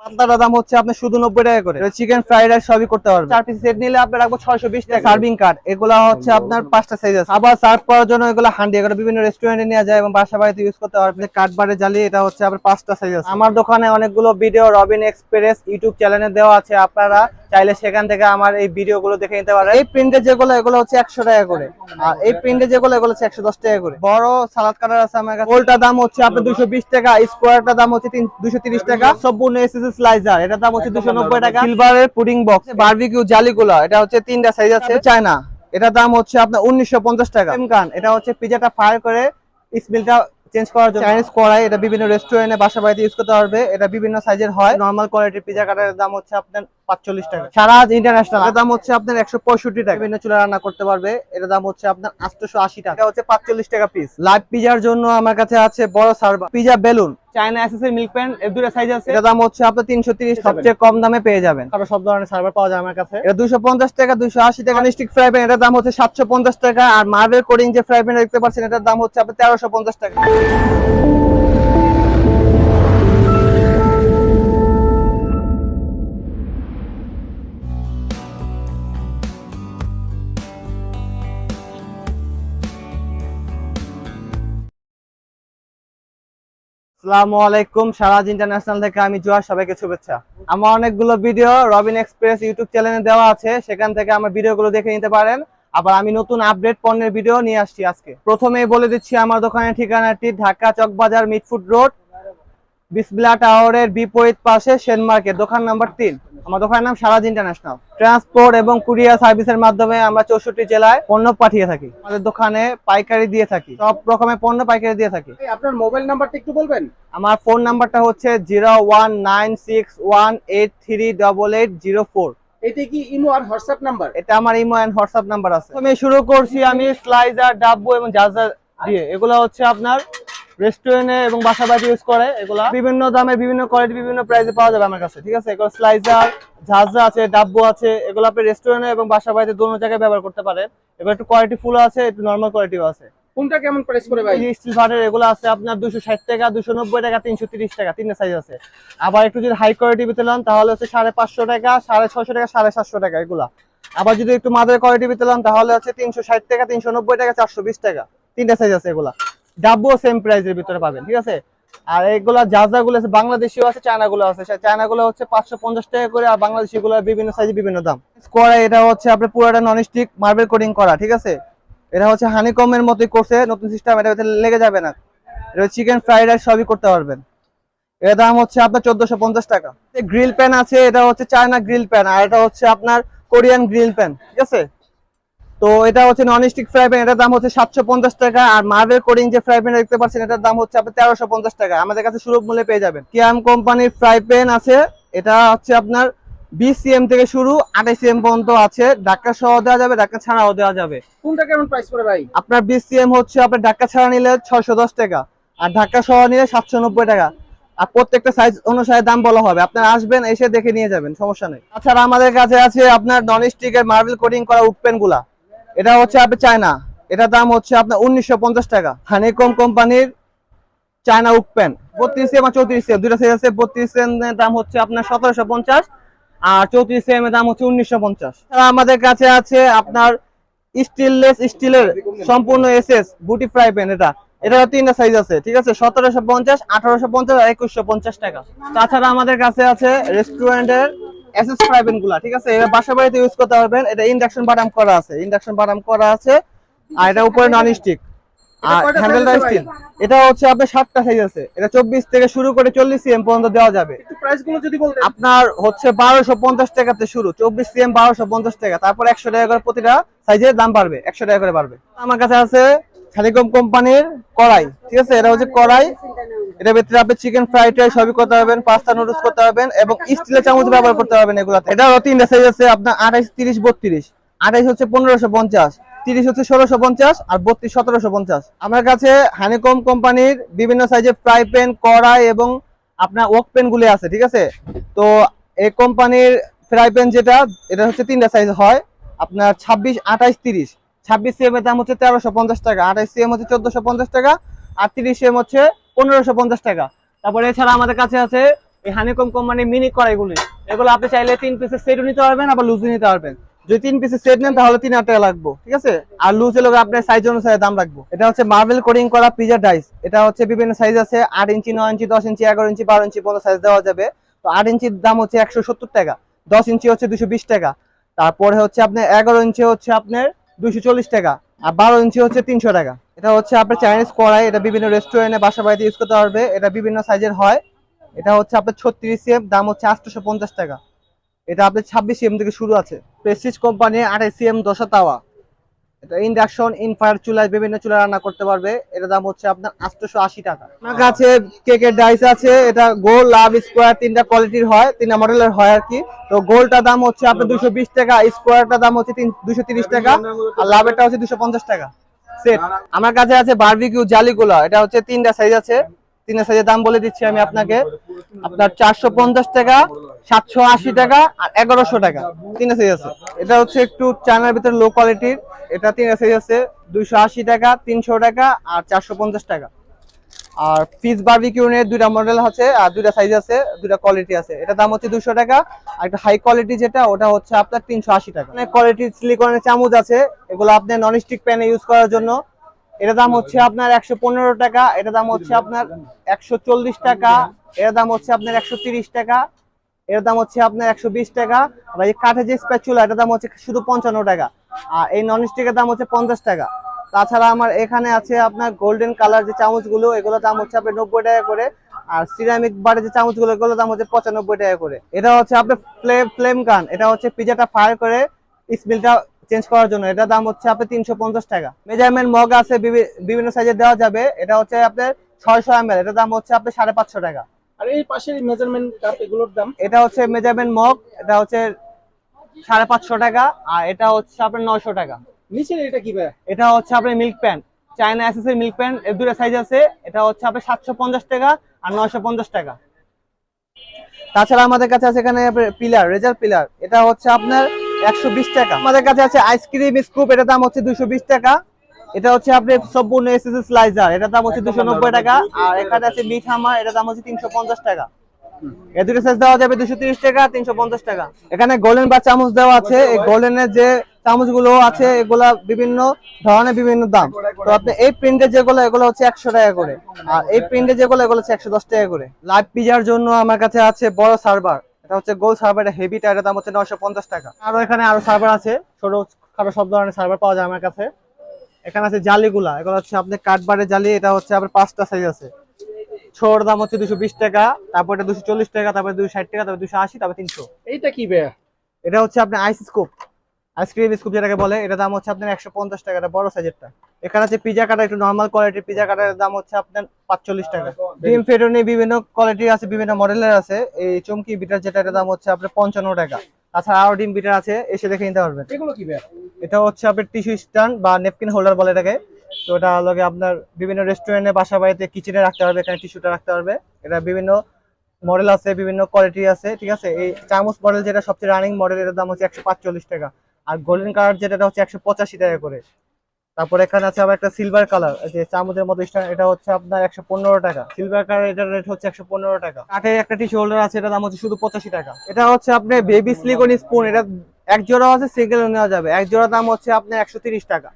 পাতলাটার দাম হচ্ছে আপনি শুধু নব্বই টাকা করে। চিকেন ফ্রাইড রাইস সবই করতে পারবেন। চার পিস সেট নিলে আপনার রাখব ছয়শো বিশ টাকা। সার্ভিং কার্ড এগুলো হচ্ছে আপনার পাঁচটা সাইজ আছে। আবার সার্ভ করার জন্য এগুলো হান্ডি এগুলো বিভিন্ন রেস্টুরেন্টে নিয়ে যায় এবং বাসা বাড়িতে ইউজ করতে পারবেন। কাঠ বারে জ্বালিয়ে এটা হচ্ছে আপনার পাঁচটা সাইজ আছে। আমার দোকানে অনেকগুলো ভিডিও রবিন এক্সপ্রেস ইউটিউব চ্যানেলে দেওয়া আছে। আপনারা চাইলে সেখান থেকে আমার এই ভিডিওগুলো দেখে নিতে পারেন। এই প্রিন্টে যেগুলো এগুলো হচ্ছে একশো টাকা করে। আর এই প্রিন্টে যেগুলো এগুলো হচ্ছে একশো দশ টাকা করে। বড় সালাদ কাটার আছে আমার কাছে। দাম হচ্ছে আপনার দুশো বিশ টাকা স্কোয়ারটার দাম হচ্ছে দুশো তিরিশ টাকা। সম্পূর্ণ এসএস স্লাইজার এটার দাম হচ্ছে দুশো নব্বই টাকা। সিলভারের পুডিং বক্স বারবিকিউ জালিগুলো এটা হচ্ছে তিনটা সাইজ আছে। চায়না। এটার দাম হচ্ছে আপনার উনিশশো পঞ্চাশ টাকা। কান এটা হচ্ছে পিজাটা ফায়ার করে স্মেলটা চেঞ্জ করার জন্য। চাইনিজ কড়াই এটা বিভিন্ন রেস্টুরেন্টে বাসা বাড়িতে ইউজ করতে পারবে। এটা বিভিন্ন সাইজের হয়। নর্মাল কোয়ালিটির পিজা কাটার দাম হচ্ছে আপনার পাঁচচল্লিশ টাকা। সারাজ ইন্টারন্যাশনাল এর দাম হচ্ছে আপনার একশো পঁয়ষট্টি টাকা। বিভিন্ন চুলা রান্না করতে পারবে। এটার দাম হচ্ছে আপনার আটশোশো আশি টাকা। হচ্ছে পাঁচচল্লিশ টাকা পিস লাইভ পিজার জন্য আমার কাছে আছে বড় সার্ভার পিজা বেলুন। চায়না এসএসএর মিল্ক এর দুটো সাইজ আছে। এটা দাম হচ্ছে আপনার তিনশো তিরিশ। সবচেয়ে কম দামে পেয়ে যাবেন। আরও সব ধরনের সার্ভার পাওয়া যায় আমার কাছে। এটা দুশো পঞ্চাশ টাকা দুশো আশি টাকা। স্টিক ফ্রাই প্যান এটার দাম হচ্ছে সাতশো পঞ্চাশ টাকা। আর মার্বেল কোডিং যে ফ্রাই প্যান দেখতে পাচ্ছেন এটার দাম হচ্ছে আপনার তেরোশো পঞ্চাশ টাকা। আসসালামু আলাইকুম, সারাজ ইন্টারন্যাশনাল থেকে আমি জোয়ার সবাইকে শুভেচ্ছা। আমার অনেকগুলো ভিডিও রবিন এক্সপ্রেস ইউটিউব চ্যানেলে দেওয়া আছে, সেখান থেকে আমার ভিডিওগুলো দেখে নিতে পারেন। আবার আমি নতুন আপডেট পণ্যের ভিডিও নিয়ে আসছি আজকে। প্রথমেই বলে দিচ্ছি, আমার দোকানের ঠিকানাটি ঢাকা চকবাজার মিটফুড রোড বিসমিল্লা টাওয়ারের বিপরীত পাশে সেন মার্কেট দোকান নাম্বার তিন। আমার দোকানের নাম সারাজ ইন্টারন্যাশনাল। ট্রান্সপোর্ট এবং কুরিয়ার সার্ভিসের মাধ্যমে আমরা চৌষট্টি জেলায় পণ্য পাঠিয়ে থাকি। আমাদের দোকানে পাইকারি দিয়ে থাকি। সব রকমের পণ্য পাইকারি দিয়ে থাকি। আপনার মোবাইল নাম্বারটা একটু বলবেন? আমার ফোন নাম্বারটা হচ্ছে zero one nine six one eight three double eight zero four. এটা কি ইমো আর হোয়াটসঅ্যাপ নাম্বার? এটা আমার ইমো এন্ড হোয়াটসঅ্যাপ নাম্বার আছে। আমি শুরু করছি আমি স্লাইজার ডাব্বু এবং জাজা দিয়ে। এগুলো হচ্ছে আপনার রেস্টুরেন্টে এবং বাসা বাড়িতে ইউজ করে এগুলা। বিভিন্ন দামে বিভিন্ন কোয়ালিটি বিভিন্ন প্রাইসে পাওয়া যাবে আমার কাছে ঠিক আছে? এগুলো স্লাইজার ঝাঁঝা আছে ডাব্বু আছে এগুলো আপনি রেস্টুরেন্টে এবং বাসা বাড়িতে দোনো জায়গায় ব্যবহার করতে পারেন। এগুলো একটু কোয়ালিটি ফুল আছে একটু নর্মাল কোয়ালিটিও আছে। কোনটা কেমন প্রাইস করে ভাই? স্টিল ভাটের এগুলো আছে আপনার দুশো ষাট টাকা দুশো নব্বই টাকা তিনশো তিরিশ টাকা তিনটা সাইজ আছে। আবার একটু যদি হাই কোয়ালিটি পেতে লন তাহলে হচ্ছে সাড়ে পাঁচশো টাকা সাড়ে ছশো টাকা সাড়ে সাতশো টাকা এগুলা। আবার যদি একটু মাদের কোয়ালিটি পেতে লন তাহলে হচ্ছে তিনশো ষাট টাকা তিনশো নব্বই টাকা চারশো বিশ টাকা তিনটা সাইজ আছে এগুলা। ডাব্বো সেম প্রাইসের ভিতরে পাবেন, ঠিক আছে? আর এগুলা যা যা গুলো আছে, বাংলাদেশিও আছে চায়না গুলো আছে। চায়না গুলো হচ্ছে পাঁচশো পঞ্চাশ টাকা করে, আর বাংলাদেশি গুলো বিভিন্ন সাইজে বিভিন্ন দাম। করা এটা হচ্ছে আপনার পুরোটা নন স্টিক মার্বেল কোডিং করা, ঠিক আছে? এটা হচ্ছে হানিকমের মতোই করছে, নতুন সিস্টেম এটা ভিতরে লেগে যাবে না। এটা চিকেন ফ্রাইড রাইস সবই করতে পারবেন। এর দাম হচ্ছে আপনার চোদ্দশো পঞ্চাশ টাকা। গ্রিল প্যান আছে, এটা হচ্ছে চায়না গ্রিল প্যান আর এটা হচ্ছে আপনার কোরিয়ান গ্রিল প্যান ঠিক আছে? তো এটা হচ্ছে নন স্টিক ফ্রাই প্যান এটার দাম হচ্ছে সাতশো পঞ্চাশ টাকা আর মার্বেল কোডিং যে ফ্রাই প্যান দেখতে পাচ্ছেন এটার দাম হচ্ছে আপনার তেরোশো পঞ্চাশ টাকা। আমাদের কাছে সুলভ মূল্যে পেয়ে যাবেন। কিয়াম কোম্পানির ফ্রাই প্যান আছে এটা হচ্ছে আপনার বিশ সিএম থেকে শুরু আঠাশ সিএম পর্যন্ত আছে। ঢাকা সহ দেওয়া যাবে ঢাকা ছাড়াও দেওয়া যাবে। কোনটা কেমন প্রাইস করে ভাই? আপনার বিশ সিএম হচ্ছে আপনার ঢাকা ছাড়া নিলে ছয়শো দশ টাকা আর ঢাকা সহ নিলে সাতশো নব্বই টাকা। আর প্রত্যেকটা সাইজ অনুসারে দাম বলা হবে। আপনারা আসবেন এসে দেখে নিয়ে যাবেন সমস্যা নেই। তাছাড়া আমাদের কাছে আছে আপনার নন স্টিকের মার্বেল কোডিং করা উডপেনগুলা। এটা হচ্ছে আপনি চায়না। এটার দাম হচ্ছে আপনার উনিশশো পঞ্চাশ টাকা। হানিকম কোম্পানির চায়না উডপেন বত্রিশ এম আর চৌত্রিশ সিএম দুইটা সাইজ আছে, বত্রিশ সিএম দাম হচ্ছে আপনার সতেরোশো পঞ্চাশ আর চৌত্রিশ সিএম এর দাম হচ্ছে উনিশশো পঞ্চাশ। আমাদের কাছে আছে আপনার স্টিললেস স্টিলের সম্পূর্ণ এসএস বুটি ফ্রাই প্যান এটা। এটা তিনটা সাইজ আছে, ঠিক আছে? সতেরোশো পঞ্চাশ, আঠারোশো পঞ্চাশ আর একুশশো পঞ্চাশ টাকা। তাছাড়া আমাদের কাছে আছে রেস্টুরেন্টের এসএসগুলা ঠিক আছে? এটা বাসা বাড়িতে ইউজ করতে পারবেন। এটা ইন্ডাকশন বাটাম করা আছে। ইন্ডাকশন বাটাম করা আছে। আর এটা উপরে নন স্টিক আর হ্যান্ডেলটা? স্টিল এটা হচ্ছে আপনার সাতটা সাইজ আছে। এটা চব্বিশ থেকে শুরু করে চল্লিশ সিএম পর্যন্ত দেওয়া যাবে। আপনার হচ্ছে বারোশো পঞ্চাশ টাকাতে শুরু। চব্বিশ সিএম বারোশো পঞ্চাশ টাকা। তারপর একশো টাকা করে প্রতিটা সাইজের দাম বাড়বে। একশো টাকা করে বাড়বে। আমার কাছে আছে খালিকম কোম্পানির কড়াই, ঠিক আছে? এটা হচ্ছে কড়াই। এটার ভিতরে আপনি চিকেন ফ্রাইড রাইস সবই করতে পারবেন পাস্তা নুডলস করতে পারবেন এবং স্টিলের চামচ ব্যবহার করতে পারবেন এগুলাতে। এটাও তিনটা সাইজ আছে, আপনার আঠাইশ, তিরিশ, বত্রিশ। আঠাইশ হচ্ছে পনেরোশো পঞ্চাশ, তিরিশ হচ্ছে ষোলোশো পঞ্চাশ আর বত্রিশ, সতেরোশো পঞ্চাশ। আমার কাছে হানিকম কোম্পানির বিভিন্ন সাইজের ফ্রাই প্যান কড়াই এবং আপনার ওক পেন গুলি আছে, ঠিক আছে? তো এই কোম্পানির ফ্রাই প্যান যেটা, এটা হচ্ছে তিনটা সাইজ হয়। আপনার ছাব্বিশ, আঠাইশ, তিরিশ। ছাব্বিশ সিএম এর দাম হচ্ছে তেরোশো পঞ্চাশ টাকা আঠাইশ সিএম হচ্ছে চোদ্দশো পঞ্চাশ টাকা, আর তিরিশ সিএম হচ্ছে পনেরোশো পঞ্চাশ টাকা। তারপরে এছাড়া আমাদের কাছে আছে এই হানিকম কোম্পানি মিনি কড়াইগুলি। এগুলো আপনি চাইলে তিন পিসের সেটও নিতে পারবেন, আবার লুজও নিতে পারবেন। যদি তিন পিসের সেট নেন, তাহলে তিন হাজার টাকা লাগবে, ঠিক আছে? আর লুজ এর লগে আপনার সাইজ অনুসারে দাম রাখব এটা হচ্ছে মার্বেল কোডিং করা পিজা ডাইস এটা হচ্ছে বিভিন্ন সাইজ আছে, আট ইঞ্চি, নয় ইঞ্চি, দশ ইঞ্চি, এগারো ইঞ্চি, বারো ইঞ্চি পর্যন্ত সাইজ দেওয়া যাবে। তো আট ইঞ্চির দাম হচ্ছে একশো সত্তর টাকা, দশ ইঞ্চি হচ্ছে দুশো বিশ টাকা। তারপরে হচ্ছে আপনার এগারো ইঞ্চি হচ্ছে আপনার দুশো চল্লিশ টাকা। আর বারো ইঞ্চি হচ্ছে তিনশো টাকা। এটা হচ্ছে আপনার চাইনিজ কড়াই, এটা বিভিন্ন রেস্টুরেন্টে বাসা বাড়িতে ইউজ করতে পারবে। এটা বিভিন্ন সাইজের হয়। এটা হচ্ছে আপনার ছত্রিশ সিএম দাম হচ্ছে আটশোশো পঞ্চাশ টাকা। এটা আপনার ছাব্বিশ সিএম থেকে শুরু আছে। প্রেস্টিজ কোম্পানি আঠাশ সিএম দশা তাওয়া। এটা ইন্ডাকশন ইনফায়ার চুলায় বিভিন্ন চুলায় রান্না করতে পারবে। এটা দাম হচ্ছে আপনার আটশোশো আশি টাকা। আমার কাছে কেকের ডাইস আছে এটা গোল লাভ স্কোয়ার তিনটা কোয়ালিটির হয় তিনটা মডেলের হয় আর কি তো গোলটার দাম হচ্ছে আপনার দুশো বিশ টাকা স্কোয়ারটার দাম হচ্ছে দুশো তিরিশ টাকা আর লাভেরটা হচ্ছে দুশো পঞ্চাশ টাকা। সেট আমার কাছে আছে বারবিকিউ জালিগুলা এটা হচ্ছে তিনটা সাইজ আছে। তিনটা সাইজের দাম বলে দিচ্ছি আমি আপনাকে। আপনার চারশো পঞ্চাশ টাকা, সাতশো আশি টাকা আর এগারোশো টাকা। তিনটা সাইজ আছে। এটা হচ্ছে একটু চায়নার ভিতরে লো কোয়ালিটির এটা তিনটা সাইজ আছে, দুইশো আশি টাকা, তিনশো টাকা আর চারশো পঞ্চাশ টাকা। আর ফিস বারবিকিউনের দুইটা মডেল আছে, আর দুইটা সাইজ আছে, দুইটা কোয়ালিটি আছে। এটা দাম হচ্ছে দুশো টাকা, আর একটা হাই কোয়ালিটি যেটা, ওটা হচ্ছে আপনার তিনশো আশি টাকা। অনেক কোয়ালিটির সিলিকনের চামচ আছে, এগুলো আপনি নন স্টিক প্যানে ইউজ করার জন্য এটা দাম হচ্ছে আপনার একশো পনেরো টাকা, এটা দাম হচ্ছে আপনার একশো চল্লিশ টাকা এর দাম হচ্ছে আপনার একশো তিরিশ টাকা এর দাম হচ্ছে আপনার একশো বিশ টাকা। আর এই কাঠের যে স্প্যাচুলা এটার দাম হচ্ছে শুধু পঞ্চান্ন টাকা, আর এই নন স্টিকের দাম হচ্ছে পঞ্চাশ টাকা। তাছাড়া আমার এখানে আছে আপনার গোল্ডেন কালার যে চামচগুলো, এগুলোর দাম হচ্ছে আপনার নব্বই টাকা করে, আর সিরামিক বারের যে চামচগুলো, এগুলোর দাম হচ্ছে পঁচানব্বই টাকা করে। এটা হচ্ছে আপনার ফ্লেম ফ্লেম গান এটা হচ্ছে পিজাটা ফায়ার করে স্মেলটা চেঞ্জ করার জন্য। এটা দাম হচ্ছে আপনার তিনশো পঞ্চাশ টাকা। মেজারমেন্ট মগ আছে বিভি- বিভিন্ন সাইজে দেওয়া যাবে। এটা হচ্ছে আপনার ছয়শো এম এটা দাম হচ্ছে আপনার সাড়ে পাঁচশো টাকা। আর এই পাশের মেজারমেন্ট কাপ এগুলোর দাম? এটা হচ্ছে মেজারমেন্ট মগ এটা হচ্ছে সাড়ে পাঁচশো টাকা। আর এটা হচ্ছে আপনার নয়শো টাকা। নিচের এটা কি ভাই এটা হচ্ছে আপনার মিল্ক প্যান চায়না এসএসের মিল্ক প্যান এর দুটো সাইজ আছে। এটা হচ্ছে আপনার সাতশো পঞ্চাশ টাকা আর নয়শো পঞ্চাশ টাকা। তাছাড়া আমাদের কাছে আছে এখানে পিলার রেজার পিলার এটা হচ্ছে আপনার একশো বিশ টাকা। আমাদের কাছে আছে আইসক্রিম স্কুপ এটার দাম হচ্ছে দুশো টাকা। এটা হচ্ছে আপনি সম্পূর্ণ এসএসএস স্লাইজার এটার দাম হচ্ছে দুশো টাকা। আর এখানে আছে মিট হামার দাম হচ্ছে তিনশো পঞ্চাশ টাকা। এ দুটো সাইজ দেওয়া যাবে দুশো টাকা, তিনশো পঞ্চাশ টাকা। এখানে গোল্ডেন বা চামচ দেওয়া আছে। এই গোল্ডেনের যে চামচগুলো আছে, এগুলা বিভিন্ন ধরনের বিভিন্ন দাম। তো আপনি এই প্রিন্টের যেগুলো, এগুলো হচ্ছে একশো টাকা করে। আর এই প্রিন্টের যেগুলো, এগুলো হচ্ছে একশো দশ টাকা করে। লাইভ পিজার জন্য আমার কাছে আছে বড় সার্ভার এটা হচ্ছে গোল সার্ভার এটা হেভি টায়ারের দাম হচ্ছে নশো পঞ্চাশ টাকা। আরও এখানে আরও সার্ভার আছে ছোট খাটো সব ধরনের সার্ভার পাওয়া যায় আমার কাছে। এখানে আছে জালিগুলা এগুলো হচ্ছে আপনি কাঠবারের জালি এটা হচ্ছে আপনার পাঁচটা সাইজ আছে। ছোট দাম হচ্ছে দুশো বিশ টাকা তারপর এটা দুশো চল্লিশ টাকা তারপরে দুশো ষাট টাকা তারপর দুশো আশি তারপর তিনশো। এইটা কি ভাই এটা হচ্ছে আপনার আইস স্কুপ আইসক্রিম স্কুপ যেটাকে বলে এটা দাম হচ্ছে আপনার একশো পঞ্চাশ টাকা বড় সাইজেরটা। এখানে আছে পিজা কাটা একটু নর্মাল কোয়ালিটির পিজা কাটার দাম হচ্ছে আপনার পাঁচচল্লিশ টাকা। ডিম ফেটনি বিভিন্ন কোয়ালিটির আছে বিভিন্ন মডেলের আছে। এই চমকি বিটার যেটা এটার দাম হচ্ছে আপনার পঞ্চান্ন টাকা। তাছাড়া আরও ডিম বিটার আছে এসে দেখে নিতে পারবেন। এগুলো কি এটা হচ্ছে আপনার টিস্যু স্ট্যান্ড বা নেপকিন হোল্ডার বলে এটাকে। তো এটা লগে আপনার বিভিন্ন রেস্টুরেন্টে বাসা বাড়িতে কিচেনে রাখতে পারবে এখানে টিস্যুটা রাখতে পারবে। এটা বিভিন্ন মডেল আছে বিভিন্ন কোয়ালিটি আছে ঠিক আছে? এই চামচ মডেল যেটা সবচেয়ে রানিং মডেল এটার দাম হচ্ছে একশো পাঁচচল্লিশ টাকা। আর গোল্ডেন কালার যেটা হচ্ছে একশো পঁচাশি টাকা করে। তারপর এখানে আছে আবার একটা সিলভার কালার যে চামচের মতো এটা হচ্ছে আপনার একশো পনেরো টাকা। সিলভার কালার এটার রেট হচ্ছে একশো পনেরো টাকা। কাঠের একটা টিস্যু হোল্ডার আছে এটার দাম হচ্ছে শুধু পঁচাশি টাকা। এটা হচ্ছে আপনার বেবি সিলিকন স্পুন এটা এক জোড়া আছে সিঙ্গেল নেওয়া যাবে। এক জোড়া দাম হচ্ছে আপনার একশো তিরিশ টাকা।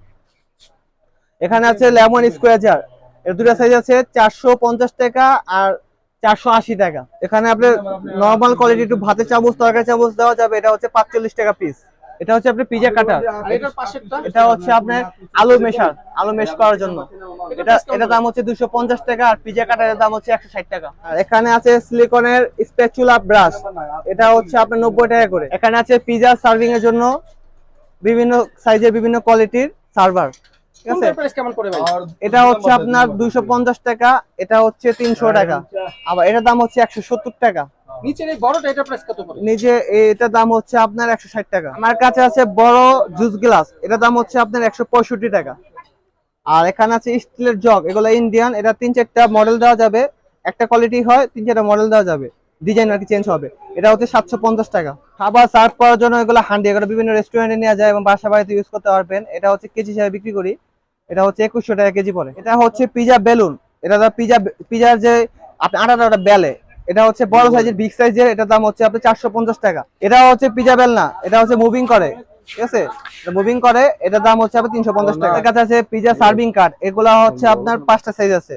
এখানে আছে লেমন স্কোয়ার এর দুটা সাইজ আছে চারশো পঞ্চাশ টাকা আর চারশো আশি টাকা। এখানে আপনার নর্মাল কোয়ালিটি একটু ভাতের চামচ তরকারি চামচ দেওয়া যাবে, এটা হচ্ছে পাঁচচল্লিশ টাকা পিস এটা হচ্ছে আপনার পিজা কাটার এটা হচ্ছে আপনার আলু মেশার আলু মেশ করার জন্য। এটা এটা দাম হচ্ছে দুশো পঞ্চাশ টাকা আর পিজা কাটারের দাম হচ্ছে একশো ষাট টাকা। আর এখানে আছে সিলিকনের স্প্যাচুলা ব্রাশ এটা হচ্ছে আপনার নব্বই টাকা করে। এখানে আছে পিজা সার্ভিং এর জন্য বিভিন্ন সাইজের বিভিন্ন কোয়ালিটির সার্ভার ঠিক আছে? প্রাইস কেমন করে ভাই? এটা হচ্ছে আপনার দুইশো পঞ্চাশ টাকা এটা হচ্ছে তিনশো টাকা। আবার এটার দাম হচ্ছে একশো সত্তর টাকা। নিচের এই বড়টা টাকা। আমার কাছে আছে বড় জুস গ্লাস দাম হচ্ছে আপনার একশো পঁয়ষট্টি টাকা। আর এখানে আছে স্টিলের জগ, এগুলো ইন্ডিয়ান, এটা তিন চারটা মডেল দেওয়া যাবে। একটা কোয়ালিটি হয়, তিন মডেল দেওয়া যাবে। ডিজাইন আর কি চেঞ্জ হবে। এটা হচ্ছে সাতশো পঞ্চাশ টাকা। খাবার জন্য এগুলো হান্ডি, এগুলো বিভিন্ন রেস্টুরেন্টে নেওয়া যায় এবং বাসা বাড়িতে ইউজ করতে পারবেন। এটা হচ্ছে কেজি হিসাবে বিক্রি করি। এটা হচ্ছে একুশশো টাকা কেজি পড়ে। এটা হচ্ছে পিজা বেলুন। এটা পিজা পিজার যে আপনি আটাটা বেলে এটা হচ্ছে বড় সাইজের বিগ সাইজের, এটার দাম হচ্ছে আপনার চারশো টাকা। এটা হচ্ছে পিজা বেলনা, এটা হচ্ছে মুভিং করে, ঠিক আছে? মুভিং করে, এটার দাম হচ্ছে আপনার এর কাছে আছে পিজা সার্ভিং কার্ড হচ্ছে আপনার পাঁচটা সাইজ আছে।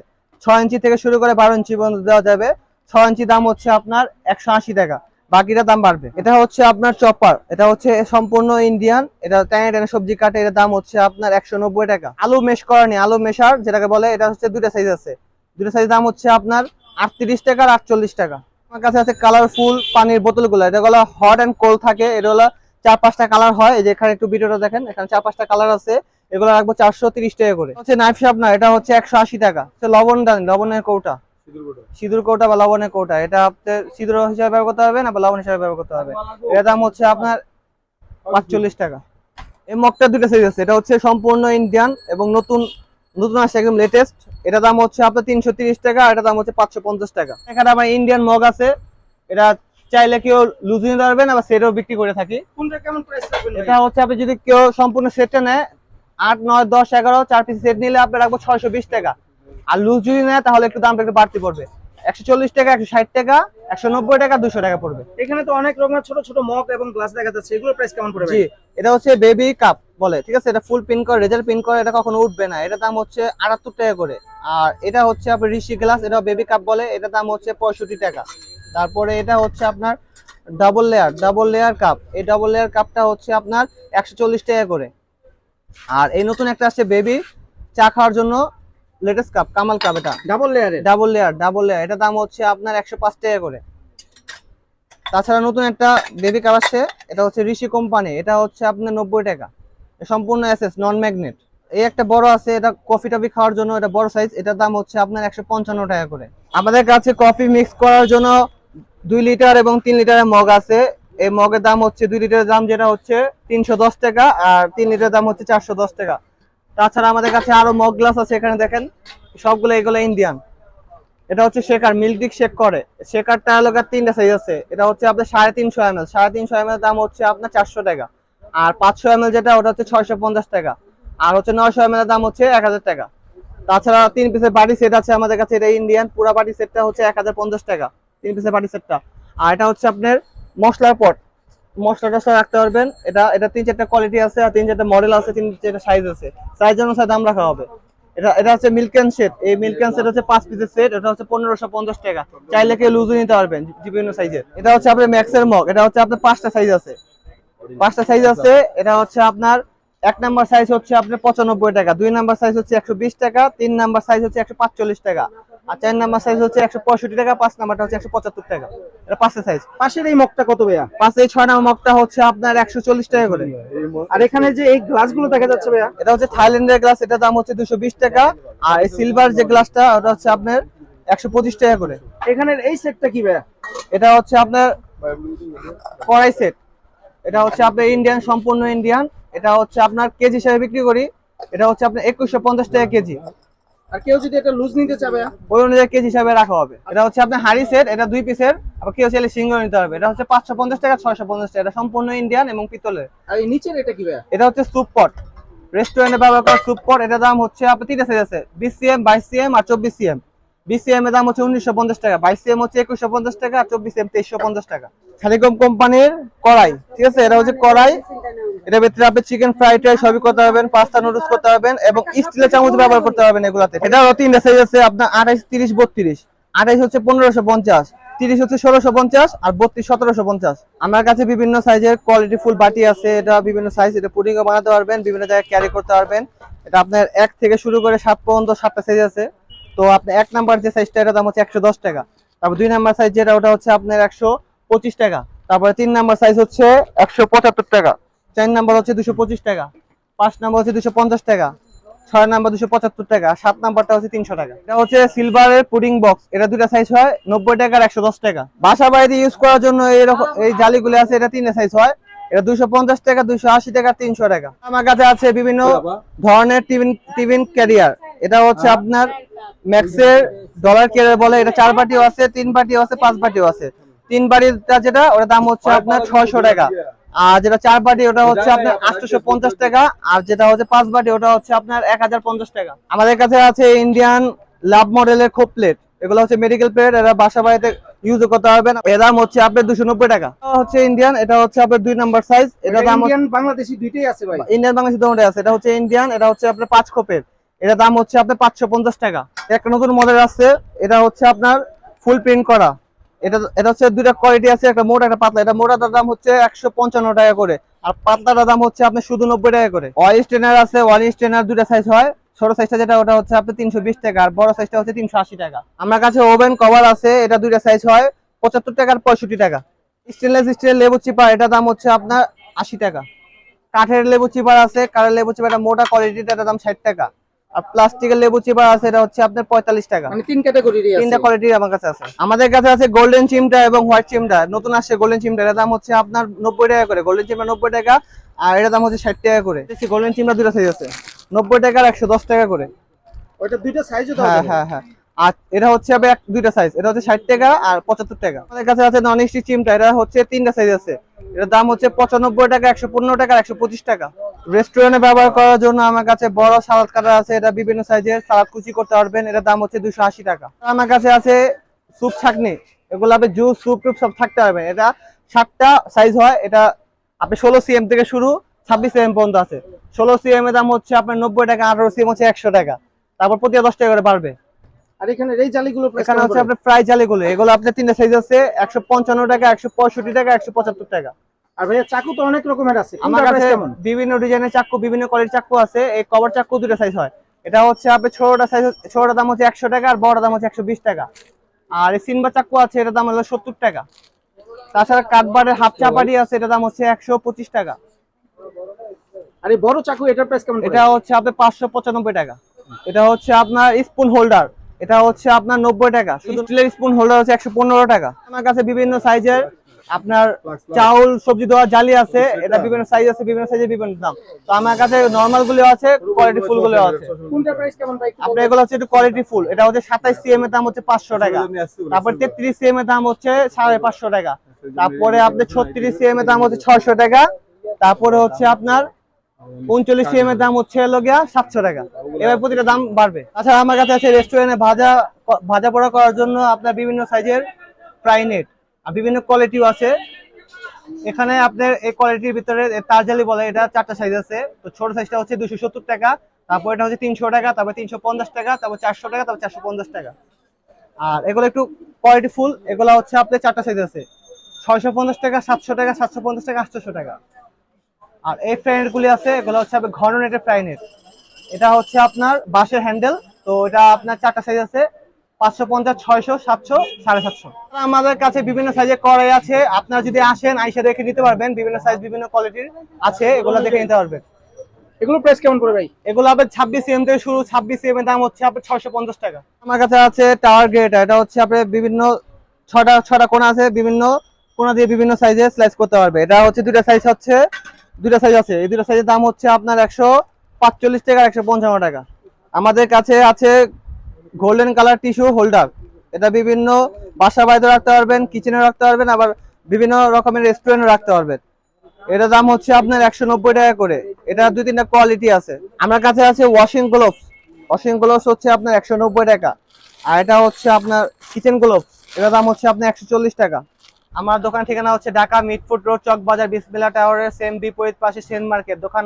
ইঞ্চি থেকে শুরু করে বারো ইঞ্চি পর্যন্ত দেওয়া যাবে। ছয় ইঞ্চি দাম হচ্ছে আপনার একশো আশি টাকা। বাকিটা দাম বাড়বে। এটা হচ্ছে আপনার চপার এটা হচ্ছে সম্পূর্ণ ইন্ডিয়ান এটা টেনে টেনে সবজি কাটে, এটার দাম হচ্ছে আপনার একশো নব্বই টাকা। আলু মেশ করা নেই আলু মেশার যেটাকে বলে, এটা হচ্ছে দুটা সাইজ আছে। দুটো সাইজ দাম হচ্ছে আপনার আটত্রিশ টাকা আর আটচল্লিশ টাকা। আমার কাছে আছে কালারফুল পানির বোতলগুলো। এটা হলো হট অ্যান্ড কোল্ড থাকে। এটা হলো চার পাঁচটা কালার হয়। এই যে এখানে একটু ভিডিওটা দেখেন। এখানে চার পাঁচটা কালার আছে। এগুলো রাখব চারশো তিরিশ টাকা করে। হচ্ছে নাইফ শার্পনার এটা হচ্ছে একশো আশি টাকা। লবণ দান লবণের কৌটা। সিঁদুর কৌটা। বা লবণের কৌটা। এটা আপনার সিঁদুর হিসাবে ব্যবহার করতে হবে না বা লবণ হিসাবে ব্যবহার করতে হবে। এর দাম হচ্ছে আপনার পাঁচচল্লিশ টাকা। এই মগটা দুটো সাইজ আছে। এটা হচ্ছে সম্পূর্ণ ইন্ডিয়ান এবং নতুন নতুন আসছে একদম লেটেস্ট এটা দাম হচ্ছে আপনার তিনশো তিরিশ টাকা আর এটা দাম হচ্ছে পাঁচশো পঞ্চাশ টাকা। এখানে আমার ইন্ডিয়ান মগ আছে। এটা চাইলে কেউ লুজ নিতে পারবেন আবার সেটও বিক্রি করে থাকি। কোনটা কেমন প্রাইস এটা হচ্ছে আপনি যদি কেউ সম্পূর্ণ সেটটা নেয় আট নয় দশ এগারো চার পিস সেট নিলে আপনার রাখব ছয়শো বিশ টাকা। আর লুজ যদি নেয় তাহলে একটু দামটা একটু বাড়তি পড়বে। একশো চল্লিশ টাকা একশো ষাট টাকা একশো নব্বই টাকা দুশো টাকা পড়বে। এখানে তো অনেক রকমের ছোট ছোট মগ এবং গ্লাস দেখা যাচ্ছে এগুলোর প্রাইস কেমন পড়বে জি এটা হচ্ছে বেবি কাপ বলে ঠিক আছে? এটা ফুল পিন করে রেজাল্ট পিন করে এটা কখনো উঠবে না। এটা দাম হচ্ছে আটাত্তর টাকা করে। আর এটা হচ্ছে আপনার ঋষি গ্লাস এটা বেবি কাপ বলে এটা দাম হচ্ছে পঁয়ষট্টি টাকা। তারপরে এটা হচ্ছে আপনার double layer double layer cup এই ডাবল লেয়ার কাপটা হচ্ছে আপনার একশো চল্লিশ টাকা করে। আর এই নতুন একটা আসছে বেবি চা খাওয়ার জন্য লেটেস্ট কাপ কামাল কাপ এটা। ডাবল লেয়ারের ডাবল লেয়ার ডাবল লেয়ার এটা দাম হচ্ছে আপনার একশো পাঁচ টাকা করে। তাছাড়া নতুন একটা বেবি কাপ আসছে এটা হচ্ছে ঋষি কোম্পানি। এটা হচ্ছে আপনার নব্বই টাকা। সম্পূর্ণ এসএস নন ম্যাগনেট এই একটা বড় আছে এটা কফি টফি খাওয়ার জন্য এটা বড় সাইজ এটার দাম হচ্ছে আপনার একশো পঞ্চান্ন টাকা করে। আমাদের কাছে কফি মিক্স করার জন্য দুই লিটার এবং তিন লিটারের মগ আছে। এই মগের দাম হচ্ছে দুই লিটারের দাম যেটা হচ্ছে তিনশো দশ টাকা আর তিন লিটারের দাম হচ্ছে চারশো দশ টাকা। তাছাড়া আমাদের কাছে আরও মগ গ্লাস আছে এখানে দেখেন। সবগুলো এগুলো ইন্ডিয়ান এটা হচ্ছে শেকার মিল্ক শেক করে। শেকারটা হলো তিনটা সাইজ আছে। এটা হচ্ছে আপনার সাড়ে তিনশো এম এল সাড়ে তিনশো এম এল দাম হচ্ছে আপনার চারশো টাকা। আর পাঁচশো এম এল যেটা, ওটা হচ্ছে ছয়শো পঞ্চাশ টাকা। আর হচ্ছে নয়শো এম এর দাম হচ্ছে এক হাজার টাকা। তাছাড়া তিন পিসের বাটি সেট আছে আমাদের কাছে। এটা ইন্ডিয়ান পুরা বাটি সেটটা হচ্ছে এক হাজার পঞ্চাশ টাকা। তিন পিসের বাটি সেটটা আর এটা হচ্ছে আপনার মশলার পট মশলা টসলা রাখতে পারবেন। এটা এটা তিন চারটা কোয়ালিটি আছে আর তিন চারটা মডেল আছে, তিন চারটা সাইজ আছে। সাইজ অনুসারে দাম রাখা হবে। এটা এটা হচ্ছে মিল্ক অ্যান্ড সেট এই মিল্ক অ্যান্ড সেট হচ্ছে পাঁচ পিসের সেট এটা হচ্ছে পনেরোশো পঞ্চাশ টাকা। চাইলে কেউ লুজও নিতে পারবেন বিভিন্ন সাইজের এটা হচ্ছে আপনার ম্যাক্সের মগ এটা হচ্ছে আপনার পাঁচটা সাইজ আছে। পাঁচটা সাইজ আছে, এটা হচ্ছে আপনার এক নাম্বার সাইজ হচ্ছে আপনার পঁচানব্বই টাকা, দুই নাম্বার সাইজ হচ্ছে একশো বিশ টাকা, তিন নাম্বার সাইজ হচ্ছে একশো পাঁচচল্লিশ টাকা। আর চার নাম্বার সাইজ হচ্ছে একশো পঁয়ষট্টি টাকা পাঁচ নাম্বারটা হচ্ছে একশো পঁচাত্তর টাকা। এটা পাঁচটা সাইজ পাশের এই মগটা কত ভাইয়া? পাঁচ এই ছয় নাম্বার মগটা হচ্ছে আপনার একশো চল্লিশ টাকা করে। আর এখানে যে এই গ্লাসগুলো দেখা যাচ্ছে ভাইয়া? এটা হচ্ছে থাইল্যান্ডের গ্লাস এটার দাম হচ্ছে দুশো বিশ টাকা। আর এই সিলভার যে গ্লাসটা ওটা হচ্ছে আপনার একশো পঁচিশ টাকা করে। এখানের এই সেটটা কি ভাইয়া? এটা হচ্ছে আপনার কড়াই সেট এটা হচ্ছে আপনার ইন্ডিয়ান সম্পূর্ণ ইন্ডিয়ান এটা হচ্ছে আপনার কেজি হিসাবে বিক্রি করি। এটা হচ্ছে আপনার একুশশো পঞ্চাশ টাকা কেজি। আর কেউ যদি এটা লুজ নিতে চাবে ওই অনুযায়ী কেজি হিসাবে রাখা হবে। এটা হচ্ছে আপনার হাড়ি সেট এটা দুই পিসের আবার কেউ চাইলে সিঙ্গল নিতে হবে এটা হচ্ছে পাঁচশো পঞ্চাশ টাকা ছয়শো পঞ্চাশ টাকা। এটা সম্পূর্ণ ইন্ডিয়ান এবং পিতলের। আর এই নিচের এটা কি ভাইয়া? এটা হচ্ছে স্যুপ পট রেস্টুরেন্টে ব্যবহার করা স্যুপ পট এটার দাম হচ্ছে আপনার তিনটা সাইজ আছে। বিশ সিএম বাইশ সিএম আর চব্বিশ সিএম বিশ সিএম এর দাম হচ্ছে উনিশশো পঞ্চাশ টাকা, বাইশ সিএম হচ্ছে একুশশো পঞ্চাশ টাকা চব্বিশ সিএম তেইশশো পঞ্চাশ টাকা। খালিকম কোম্পানির কড়াই, ঠিক আছে? এটা হচ্ছে কড়াই। এটার ভিতরে আপনি চিকেন ফ্রাইড রাইস সবই করতে পারবেন পাস্তা নুডলস করতে পারবেন, এবং স্টিলের চামচ ব্যবহার করতে পারবেন এগুলাতে। এটা তিনটা সাইজ আছে, আপনার আঠাইশ, তিরিশ, বত্রিশ। আঠাইশ হচ্ছে পনেরোশো পঞ্চাশ, তিরিশ হচ্ছে ষোলোশো পঞ্চাশ, আর বত্রিশ, সতেরোশো পঞ্চাশ। আমার কাছে বিভিন্ন সাইজের কোয়ালিটি ফুল বাটি আছে, এটা বিভিন্ন সাইজ এটা পুডিংও বানাতে পারবেন, বিভিন্ন জায়গায় ক্যারি করতে পারবেন। এটা আপনার এক থেকে শুরু করে সাত পর্যন্ত সাতটা সাইজ আছে। তো আপনি এক নাম্বার যে সাইজটা এটার দাম হচ্ছে একশো দশ টাকা। তারপর দুই নাম্বার সাইজ যেটা ওটা হচ্ছে আপনার একশো পঁচিশ টাকা। তারপরে তিন নাম্বার সাইজ হচ্ছে একশো পঁচাত্তর টাকা। চার নাম্বার হচ্ছে দুশো পঁচিশ টাকা। পাঁচ নাম্বার হচ্ছে দুশো পঞ্চাশ টাকা। ছয় নাম্বার দুশো পঁচাত্তর টাকা। সাত নাম্বারটা হচ্ছে তিনশো টাকা। এটা হচ্ছে সিলভারের পুডিং বক্স এটা দুটা সাইজ হয় নব্বই টাকা আর একশো দশ টাকা। বাসা বাড়িতে ইউজ করার জন্য এইরকম এই জালিগুলো আছে এটা তিনটা সাইজ হয়। এটা দুশো পঞ্চাশ টাকা দুশো আশি টাকা তিনশো টাকা। আমার কাছে আছে বিভিন্ন ধরনের টিফিন টিফিন ক্যারিয়ার এটা হচ্ছে আপনার ম্যাক্সের ডলার কেয়ার বলে এটা চার পাটিও আছে তিন পাটিও আছে পাঁচ পাটিও আছে। তিন বাটিটা যেটা ওটার দাম হচ্ছে আপনার ছয়শো টাকা। আর যেটা চার বাটি ওটা হচ্ছে আপনার আটশোশো পঞ্চাশ টাকা। আর যেটা হচ্ছে পাঁচ বাটি ওটা হচ্ছে আপনার এক হাজার পঞ্চাশ টাকা। আমাদের কাছে আছে ইন্ডিয়ান লাভ মডেলের খোপ প্লেট এগুলো হচ্ছে মেডিকেল প্লেট এরা বাসা বাড়িতে ইউজ করতে পারবেন। এর দাম হচ্ছে আপনার দুশো নব্বই টাকা। হচ্ছে ইন্ডিয়ান এটা হচ্ছে আপনার দুই নাম্বার সাইজ এটা দাম ইন্ডিয়ান বাংলাদেশি দুইটাই আছে ভাই। ইন্ডিয়ান বাংলাদেশি দোকানটা আছে। এটা হচ্ছে ইন্ডিয়ান এটা হচ্ছে আপনার পাঁচ খোপের। এটা দাম হচ্ছে আপনার পাঁচশো পঞ্চাশ টাকা। একটা নতুন মডেল আছে, এটা হচ্ছে আপনার ফুল প্রিন্ট করা। এটা এটা হচ্ছে দুইটা কোয়ালিটি আছে, একটা মোটা, একটা পাতলা। এটা মোটাটার দাম হচ্ছে একশো পঞ্চান্ন টাকা করে। আর পাতলাটার দাম হচ্ছে আপনার শুধু নব্বই টাকা করে। অয়েল স্টেনার আছে ওয়ান স্টেনার দুইটা সাইজ হয়। ছোট সাইজটা যেটা, ওটা হচ্ছে আপনার তিনশো বিশ টাকা। আর বড় সাইজটা হচ্ছে তিনশো আশি টাকা। আমার কাছে ওভেন কভার আছে, এটা দুইটা সাইজ হয়, পঁচাত্তর টাকা আর পঁয়ষট্টি টাকা। স্টেনলেস স্টিল লেবু চিপার এটা দাম হচ্ছে আপনার আশি টাকা। কাঠের লেবু চিপার আছে, কাঠের লেবু চিপার এটা মোটা কোয়ালিটিটা এটার দাম ষাট টাকা। আর প্লাস্টিকের লেবু চিপার আছে এটা হচ্ছে আপনার পঁয়তাল্লিশ টাকা। মানে তিন তিনটা কোয়ালিটির আমার কাছে আছে। আমাদের কাছে আছে গোল্ডেন চিমটা এবং হোয়াইট চিমটা নতুন আসছে গোল্ডেন চিমটা এর দাম হচ্ছে আপনার নব্বই টাকা করে। গোল্ডেন চিমটা নব্বই টাকা আর এর দাম হচ্ছে ষাট টাকা করে। গোল্ডেন চিমটা দুটো সাইজ আছে। নব্বই টাকা আর একশো দশ টাকা করে। ওইটা দুইটা সাইজও হ্যাঁ হ্যাঁ হ্যাঁ। আর এটা হচ্ছে আবার এক দুইটা সাইজ এটা হচ্ছে ষাট টাকা আর পঁচাত্তর টাকা। আমাদের কাছে আছে নন স্টিক চিমটা। এটা হচ্ছে তিনটা সাইজ আছে। এটার দাম হচ্ছে পঁচানব্বই টাকা, একশো পনেরো টাকা একশো পঁচিশ টাকা। রেস্টুরেন্টে ব্যবহার করার জন্য আমার কাছে বড় সালাদ কাটার আছে। এটা বিভিন্ন সাইজের সালাদ কুচি করতে পারবেন। এটার দাম হচ্ছে দুশো আশি টাকা। আমার কাছে আছে স্যুপ ছাকনি। এগুলো আপনি জুস স্যুপ টুপ সব থাকতে পারবেন এটা সাতটা সাইজ হয়। এটা আপনি ষোলো সিএম থেকে শুরু ছাব্বিশ সিএম পর্যন্ত আছে। ষোলো সিএম এর দাম হচ্ছে আপনার নব্বই টাকা, আঠারো সিএম হচ্ছে একশো টাকা। তারপর প্রতি দশ টাকা করে বাড়বে। আর এখানে এই জালিগুলো এখানে হচ্ছে আপনার ফ্রাই জালিগুলো। এগুলো আপনার তিনটা সাইজ আছে টাকা একশো পঁয়ষট্টি টাকা টাকা। আর ভাইয়া চাকু তো অনেক রকমের আছে। আমার আমার কাছে কাছে বিভিন্ন ডিজাইনের চাক্কু বিভিন্ন কোয়ালিটির চাক্কু আছে। এই কভার চাক্কু দুটো সাইজ হয়। এটা হচ্ছে আপনার ছোটটা সাইজ ছোটটা দাম হচ্ছে একশো টাকা আর বড়টা দাম হচ্ছে একশো বিশ টাকা। আর এই সিনবার চাক্কু আছে দাম হলো টাকা। তাছাড়া কাঠবারের হাফ চাপাটি আছে দাম হচ্ছে একশো পঁচিশ টাকা। আর এই বড় চাকু এটার প্রাইস কেমন এটা হচ্ছে আপনার পাঁচশো পঁচানব্বই টাকা। এটা হচ্ছে আপনার স্পুন হোল্ডার এটা হচ্ছে আপনার নব্বই টাকা। শুধু স্টিলের স্পুন হোল্ডার হচ্ছে একশো পনেরো টাকা। আমার কাছে বিভিন্ন সাইজের আপনার চাউল সবজি দেওয়ার জালি আছে। এটা বিভিন্ন সাইজ আছে বিভিন্ন সাইজের বিভিন্ন দাম। তো আমার কাছে নর্মালগুলো আছে কোয়ালিটি ফুলগুলো আছে। কোনটার প্রাইস কেমন ভাই? একটু আপনার এগুলো হচ্ছে একটু কোয়ালিটি ফুল এটা হচ্ছে সাতাইশ সিএম এর দাম হচ্ছে পাঁচশো টাকা। তারপর তেত্রিশ সিএম এর দাম হচ্ছে সাড়ে পাঁচশো টাকা। তারপরে আপনার ছত্রিশ সিএম এর দাম হচ্ছে ছয়শো টাকা। তারপরে হচ্ছে আপনার উনচল্লিশ সিএম এর দাম হচ্ছে হলো গিয়া সাতশো টাকা। এবার প্রতিটা দাম বাড়বে। আচ্ছা আমার কাছে আছে রেস্টুরেন্টে ভাজা ভাজা পোড়া করার জন্য আপনার বিভিন্ন সাইজের ফ্রাই নেট আর বিভিন্ন কোয়ালিটিও আছে। এখানে আপনার এই কোয়ালিটির ভিতরে তারজালি বলে, এটা চারটা সাইজ আছে। তো ছোট সাইজটা হচ্ছে দুশো সত্তর টাকা, তারপর এটা হচ্ছে তিনশো টাকা, তারপর তিনশো পঞ্চাশ টাকা, তারপর চারশো টাকা, তারপর চারশো পঞ্চাশ টাকা। আর এগুলো একটু কোয়ালিটি ফুল এগুলো হচ্ছে আপনার চারটা সাইজ আছে। ছয়শো পঞ্চাশ টাকা, সাতশো টাকা, সাতশো পঞ্চাশ টাকা, আটশোশো টাকা। আর এই ফ্রাই গুলি আছে এগুলো হচ্ছে ঘন নেটের ফ্রাই নেট। এটা হচ্ছে আপনার বাঁশের হ্যান্ডেল তো এটা আপনার চারটা সাইজ আছে পাঁচশো পঞ্চাশ ছয়শো সাতশো সাড়ে সাতশো। আমাদের কাছে বিভিন্ন সাইজের কড়াই আছে আপনারা যদি আসেন আইসা দেখে নিতে পারবেন বিভিন্ন সাইজ বিভিন্ন কোয়ালিটির আছে এগুলো দেখে নিতে পারবেন। এগুলো প্রাইস কেমন পড়ে ভাই? এগুলো আপনার ছাব্বিশ এম থেকে শুরু ছাব্বিশ এম এর দাম হচ্ছে আপনার ছয়শো পঞ্চাশ টাকা। আমার কাছে আছে টাওয়ার গ্রেড এটা হচ্ছে আপনার বিভিন্ন ছটা ছটা কোনা আছে বিভিন্ন কোনা দিয়ে বিভিন্ন সাইজে স্লাইস করতে পারবে। এটা হচ্ছে দুটা সাইজ হচ্ছে দুটা সাইজ আছে। এই দুটা সাইজের দাম হচ্ছে আপনার একশো পাঁচচল্লিশ টাকা একশো পঞ্চান্ন টাকা। আমাদের কাছে আছে গোল্ডেন কালার টিস্যু হোল্ডার এটা বিভিন্ন বাসা বাড়িতে রাখতে পারবেন কিচেনে রাখতে পারবেন, আবার বিভিন্ন রকমের রেস্টুরেন্টে রাখতে পারবেন। এটার দাম হচ্ছে আপনার একশো নব্বই টাকা করে। এটা দুই তিনটা কোয়ালিটি আছে। আমার কাছে আছে ওয়াশিং গ্লোভস ওয়াশিং গ্লোভস হচ্ছে আপনার একশো নব্বই টাকা। আর এটা হচ্ছে আপনার কিচেন গ্লোভস এটার দাম হচ্ছে আপনার একশো চল্লিশ টাকা। আমার দোকান ঠিকানা হচ্ছে ঢাকা মিটফুট রোড, চক বাজার বিসমিল্লা টাওয়ারের সেম বিপরীত পাশে সেন মার্কেট। দোকান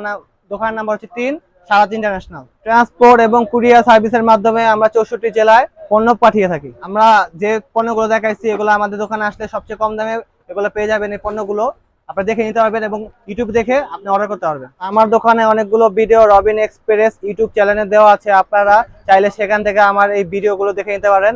দোকান নাম্বার হচ্ছে তিন সারাত ইন্টারন্যাশনাল। ট্রান্সপোর্ট এবং কুরিয়ার সার্ভিসের মাধ্যমে আমরা চৌষট্টি জেলায় পণ্য পাঠিয়ে থাকি। আমরা যে পণ্যগুলো দেখাইছি, এগুলো আমাদের দোকানে আসলে সবচেয়ে কম দামে এগুলো পেয়ে যাবেন এই পণ্যগুলো। আপনারা দেখে নিতে পারবেন এবং ইউটিউব দেখে আপনি অর্ডার করতে পারবেন। আমার দোকানে অনেকগুলো ভিডিও রবিন এক্সপ্রেস ইউটিউব চ্যানেলে দেওয়া আছে। আপনারা চাইলে সেখান থেকে আমার এই ভিডিওগুলো দেখে নিতে পারেন।